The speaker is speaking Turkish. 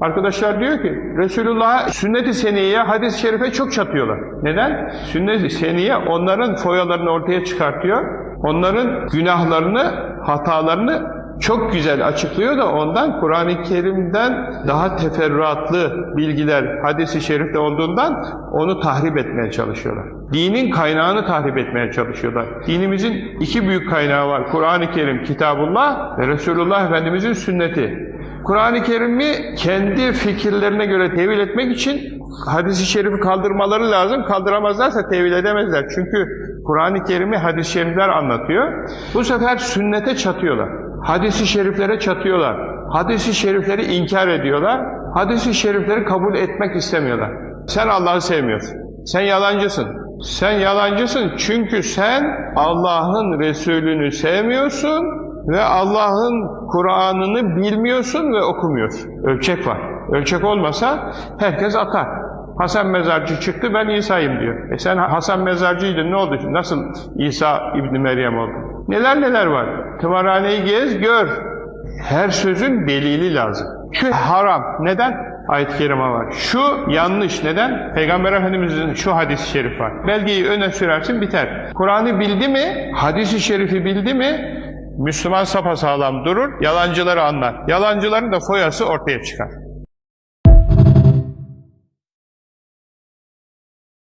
Arkadaşlar diyor ki Resulullah sünnet-i seniyeye, hadis-i şerife çok çatıyorlar. Neden? Sünnet-i seniye onların foyalarını ortaya çıkartıyor. Onların günahlarını, hatalarını çok güzel açıklıyor da ondan Kur'an-ı Kerim'den daha teferruatlı bilgiler hadis-i şerifte olduğundan onu tahrip etmeye çalışıyorlar. Dinin kaynağını tahrip etmeye çalışıyorlar. Dinimizin iki büyük kaynağı var. Kur'an-ı Kerim, Kitabullah ve Resulullah Efendimizin sünneti. Kur'an-ı Kerim'i kendi fikirlerine göre tevil etmek için hadis-i şerifi kaldırmaları lazım. Kaldıramazlarsa tevil edemezler. Çünkü Kur'an-ı Kerim'i hadis-i şerifler anlatıyor. Bu sefer sünnete çatıyorlar. Hadis-i şeriflere çatıyorlar. Hadis-i şerifleri inkar ediyorlar. Hadis-i şerifleri kabul etmek istemiyorlar. Sen Allah'ı sevmiyorsun. Sen yalancısın. Sen yalancısın çünkü sen Allah'ın Resulünü sevmiyorsun ve Allah'ın Kur'an'ını bilmiyorsun ve okumuyorsun. Ölçek var. Ölçek olmasa herkes atar. Hasan Mezarcı çıktı ben İsa'yım diyor. E sen Hasan Mezarcıydın ne oldu? Nasıl İsa İbni Meryem oldu? Neler neler var. Tımarhaneyi gez gör. Her sözün delili lazım. Şu haram. Neden? Ayet-i kerime var. Şu yanlış. Neden? Peygamber Efendimiz'in şu hadis-i şerif var. Belgeyi öne sürersin biter. Kur'an'ı bildi mi, hadis-i şerifi bildi mi, Müslüman sapasağlam durur, yalancıları anlar. Yalancıların da foyası ortaya çıkar.